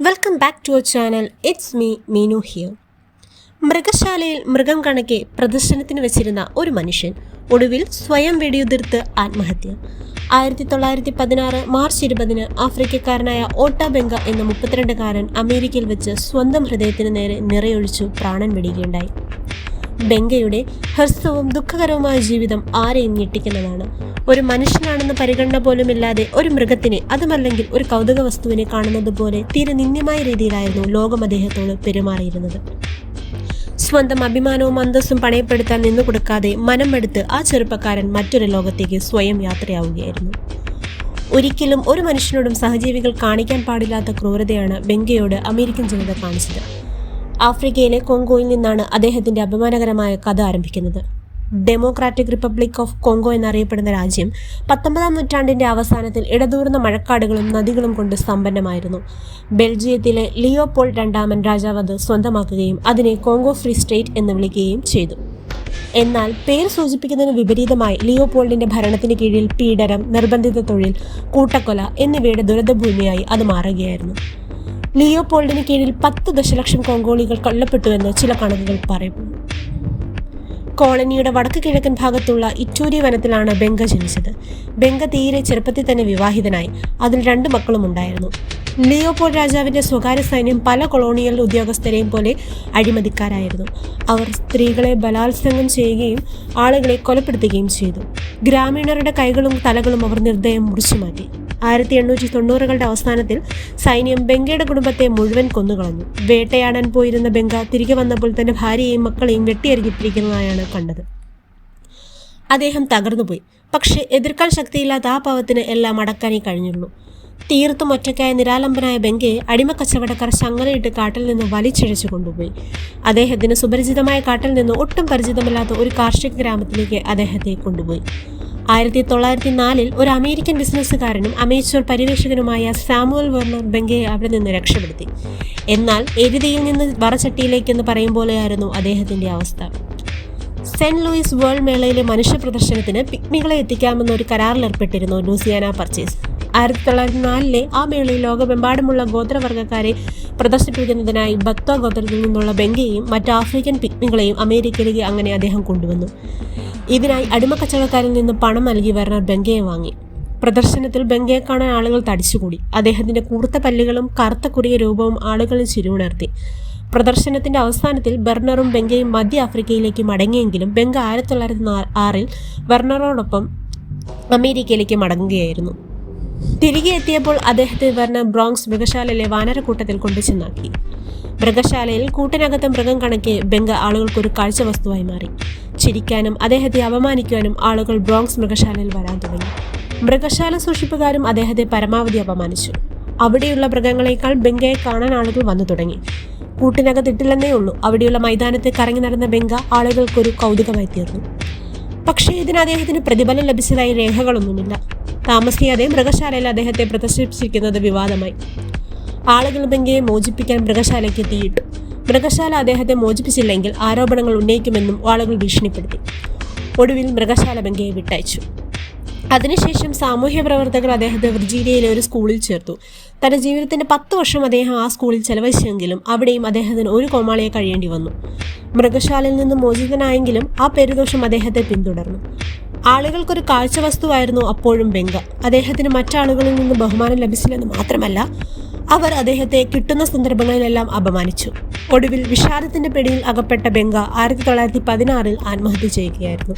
Welcome back to our channel it's me Meenu here മൃഗശാലയിൽ മൃഗം കണക്കെ പ്രദർശനത്തിന് വെച്ചിരുന്ന ഒരു മനുഷ്യൻ ഒടുവിൽ സ്വയം വെടിയുതിർത്ത് ആത്മഹത്യ. ആയിരത്തി തൊള്ളായിരത്തി പതിനാറ് മാർച്ച് ഇരുപതിന് ആഫ്രിക്കക്കാരനായ ഓട്ട ബെങ്ക എന്ന മുപ്പത്തിരണ്ടുകാരൻ അമേരിക്കയിൽ വെച്ച് സ്വന്തം ഹൃദയത്തിന് നേരെ നിറയൊഴിച്ചു പ്രാണൻ വെടിയുകയുണ്ടായി. ബെങ്കയുടെ ഹ്രസ്വവും ദുഃഖകരവുമായ ജീവിതം ആരെയും ഞെട്ടിക്കുന്നതാണ്. ഒരു മനുഷ്യനാണെന്ന പരിഗണന പോലുമില്ലാതെ ഒരു മൃഗത്തിനെ അതുമല്ലെങ്കിൽ ഒരു കൗതുക വസ്തുവിനെ കാണുന്നത് പോലെ തീരെ നിന്ദ്യമായ രീതിയിലായിരുന്നു ലോകം അദ്ദേഹത്തോട് പെരുമാറിയിരുന്നത്. സ്വന്തം അഭിമാനവും അന്തസ്സും പണയപ്പെടുത്താൻ നിന്നു കൊടുക്കാതെ മനമെടുത്ത് ആ ചെറുപ്പക്കാരൻ മറ്റൊരു ലോകത്തേക്ക് സ്വയം യാത്രയാവുകയായിരുന്നു. ഒരിക്കലും ഒരു മനുഷ്യനോടും സഹജീവികൾ കാണിക്കാൻ പാടില്ലാത്ത ക്രൂരതയാണ് ബെങ്കയോട് അമേരിക്കൻ ജനത കാണിച്ചത്. ആഫ്രിക്കയിലെ കോങ്കോയിൽ നിന്നാണ് അദ്ദേഹത്തിന്റെ അപമാനകരമായ കഥ ആരംഭിക്കുന്നത്. ഡെമോക്രാറ്റിക് റിപ്പബ്ലിക് ഓഫ് കോങ്കോ എന്നറിയപ്പെടുന്ന രാജ്യം പത്തൊമ്പതാം നൂറ്റാണ്ടിന്റെ അവസാനത്തിൽ ഇടതൂർന്ന മഴക്കാടുകളും നദികളും കൊണ്ട് സമ്പന്നമായിരുന്നു. ബെൽജിയത്തിലെ ലിയോപോൾ രണ്ടാമൻ രാജാവ് അത് സ്വന്തമാക്കുകയും അതിനെ കോങ്കോ ഫ്രീ സ്റ്റേറ്റ് എന്ന് വിളിക്കുകയും ചെയ്തു. എന്നാൽ പേര് സൂചിപ്പിക്കുന്നതിന് വിപരീതമായി ലിയോപോൾഡിന്റെ ഭരണത്തിന് കീഴിൽ പീഡനം നിർബന്ധിത തൊഴിൽ കൂട്ടക്കൊല എന്നിവയുടെ ദുരന്തഭൂമിയായി അത് മാറുകയായിരുന്നു. ലിയോപോൾഡിന് കീഴിൽ പത്ത് ദശലക്ഷം കോങ്കോളികൾ കൊല്ലപ്പെട്ടുവെന്ന് ചില കണക്കുകൾ പറയുന്നു കോളനിയുടെ വടക്ക് കിഴക്കൻ ഭാഗത്തുള്ള ഇറ്റൂരി വനത്തിലാണ് ബെങ്ക ജനിച്ചത്. ബെങ്ക തീരെ ചെറുപ്പത്തിൽ തന്നെ വിവാഹിതനായി. അതിൽ രണ്ട് മക്കളും ഉണ്ടായിരുന്നു. ലിയോപോൾ രാജാവിന്റെ സ്വകാര്യ സൈന്യം പല കൊളോണിയൽ ഉദ്യോഗസ്ഥരെയും പോലെ അഴിമതിക്കാരായിരുന്നു. അവർ സ്ത്രീകളെ ബലാത്സംഗം ചെയ്യുകയും ആളുകളെ കൊലപ്പെടുത്തുകയും ചെയ്തു. ഗ്രാമീണരുടെ കൈകളും തലകളും അവർ നിർദ്ദയം മുറിച്ചു മാറ്റി ആയിരത്തി എണ്ണൂറ്റി തൊണ്ണൂറുകളുടെ അവസാനത്തിൽ സൈന്യം ബംഗയുടെ കുടുംബത്തെ മുഴുവൻ കൊന്നുകളഞ്ഞു. വേട്ടയാടാൻ പോയിരുന്ന ബംഗ തിരികെ വന്നപ്പോൾ തന്റെ ഭാര്യയെയും മക്കളെയും വെട്ടിയെറിഞ്ഞിട്ടിരിക്കുന്നതായാണ് കണ്ടത്. അദ്ദേഹം തകർന്നുപോയി. പക്ഷേ എതിർക്കാൻ ശക്തിയില്ലാത്ത ആ പാവത്തിന് എല്ലാം അടക്കാനേ കഴിഞ്ഞുള്ളൂ. തീർത്തും ഒറ്റയ്ക്കായ നിരാലംബനായ ബെങ്കയെ അടിമക്കച്ചവടക്കാർ ചങ്ങലയിട്ട് കാട്ടിൽ നിന്ന് വലിച്ചിഴച്ചു കൊണ്ടുപോയി. അദ്ദേഹത്തിന് സുപരിചിതമായ കാട്ടിൽ നിന്ന് ഒട്ടും പരിചിതമല്ലാത്ത ഒരു കാർഷിക ഗ്രാമത്തിലേക്ക് അദ്ദേഹത്തെ കൊണ്ടുപോയി. ആയിരത്തി തൊള്ളായിരത്തി നാലിൽ ഒരു അമേരിക്കൻ ബിസിനസ്സുകാരനും അമേച്വർ പര്യവേഷകനുമായ സാമുവൽ വെർണർ ബെങ്കയെ അവിടെ നിന്ന് രക്ഷപ്പെടുത്തി. എന്നാൽ എരുതിയിൽ നിന്ന് വറച്ചട്ടിയിലേക്കെന്ന് പറയും പോലെയായിരുന്നു അദ്ദേഹത്തിന്റെ അവസ്ഥ. സെന്റ് ലൂയിസ് വേൾഡ് മേളയിലെ മനുഷ്യ പ്രദർശനത്തിന് പിക്നികളെ എത്തിക്കാമെന്ന ഒരു കരാറിൽ ഏർപ്പെട്ടിരുന്നു ലൂസിയാന പർച്ചേസ്. ആയിരത്തി തൊള്ളായിരത്തി നാലിലെ ആ മേളയിൽ ലോകമെമ്പാടുമുള്ള ഗോത്രവർഗക്കാരെ പ്രദർശിപ്പിക്കുന്നതിനായി ബത്വ ഗോത്രത്തിൽ നിന്നുള്ള ബെങ്കയെയും മറ്റ് ആഫ്രിക്കൻ പിക്നികളെയും അമേരിക്കയിലേക്ക് അങ്ങനെ അദ്ദേഹം കൊണ്ടുവന്നു. ഇതിനായി അടിമക്കച്ചവടക്കാരിൽ നിന്ന് പണം നൽകി വെർണർ ബെങ്കയെ വാങ്ങി. പ്രദർശനത്തിൽ ബെങ്കയെ കാണാൻ ആളുകൾ തടിച്ചുകൂടി. അദ്ദേഹത്തിന്റെ കൂർത്ത പല്ലുകളും കറുത്ത കുറിയ രൂപവും ആളുകളിൽ ചിരിവുണർത്തി പ്രദർശനത്തിന്റെ അവസാനത്തിൽ ബെർണറും ബെങ്കയും മധ്യ ആഫ്രിക്കയിലേക്ക് മടങ്ങിയെങ്കിലും ബെങ്ക ആയിരത്തി തൊള്ളായിരത്തി ആറിൽ ബെർണറോടൊപ്പം അമേരിക്കയിലേക്ക് മടങ്ങുകയായിരുന്നു. തിരികെ എത്തിയപ്പോൾ അദ്ദേഹത്തെ വെർണർ ബ്രോങ്സ് മൃഗശാലയിലെ വാനരക്കൂട്ടത്തിൽ കൊണ്ടു ചെന്നാക്കി. മൃഗശാലയിൽ കൂട്ടിനകത്ത് മൃഗം കണക്കെ ബെങ്ക ആളുകൾക്കൊരു കാഴ്ച വസ്തുവായി മാറി. ചിരിക്കാനും അദ്ദേഹത്തെ അപമാനിക്കുവാനും ആളുകൾ ബ്രോങ്സ് മൃഗശാലയിൽ വരാൻ തുടങ്ങി. മൃഗശാല സൂക്ഷിപ്പുകാരും അദ്ദേഹത്തെ പരമാവധി അപമാനിച്ചു. അവിടെയുള്ള മൃഗങ്ങളെക്കാൾ ബംഗയെ കാണാൻ ആളുകൾ വന്നു തുടങ്ങി. കൂട്ടിനകത്തിട്ടില്ലെന്നേ ഉള്ളൂ അവിടെയുള്ള മൈതാനത്ത് കറങ്ങി നടന്ന ബെങ്ക ആളുകൾക്കൊരു കൗതുകമായി തീർന്നു. പക്ഷേ ഇതിന് അദ്ദേഹത്തിന് പ്രതിഫലം ലഭിച്ചതായി രേഖകളൊന്നുമില്ല. താമസിയാതെ മൃഗശാലയിൽ അദ്ദേഹത്തെ പ്രദർശിപ്പിച്ചിരിക്കുന്നത് വിവാദമായി. ആളുകൾ ബംഗിയെ മോചിപ്പിക്കാൻ മൃഗശാലയ്ക്ക് തീയിട്ടു മൃഗശാല അദ്ദേഹത്തെ മോചിപ്പിച്ചില്ലെങ്കിൽ ആരോപണങ്ങൾ ഉന്നയിക്കുമെന്നും ആളുകൾ ഭീഷണിപ്പെടുത്തി. ഒടുവിൽ മൃഗശാല ബംഗിയെ വിട്ടയച്ചു. അതിനുശേഷം സാമൂഹ്യ പ്രവർത്തകർ അദ്ദേഹത്തെ വിർജീനിയയിലെ ഒരു സ്കൂളിൽ ചേർത്തു. തന്റെ ജീവിതത്തിന്റെ പത്ത് വർഷം അദ്ദേഹം ആ സ്കൂളിൽ ചെലവഴിച്ചെങ്കിലും അവിടെയും അദ്ദേഹത്തിന് ഒരു കോമാളിയെ കഴിയേണ്ടി വന്നു. മൃഗശാലയിൽ നിന്ന് മോചിതനായെങ്കിലും ആ പെരുദോഷം അദ്ദേഹത്തെ പിന്തുടർന്നു. ആളുകൾക്കൊരു കാഴ്ച വസ്തുവായിരുന്നു അപ്പോഴും ബെങ്ക അദ്ദേഹത്തിന് മറ്റാളുകളിൽ നിന്ന് ബഹുമാനം ലഭിച്ചില്ലെന്ന് മാത്രമല്ല അവർ അദ്ദേഹത്തെ കിട്ടുന്ന സന്ദർഭങ്ങളിലെല്ലാം അപമാനിച്ചു. ഒടുവിൽ വിഷാദത്തിന്റെ പിടിയിൽ അകപ്പെട്ട ബെങ്ക ആയിരത്തി തൊള്ളായിരത്തി പതിനാറിൽ ആത്മഹത്യ ചെയ്യുകയായിരുന്നു.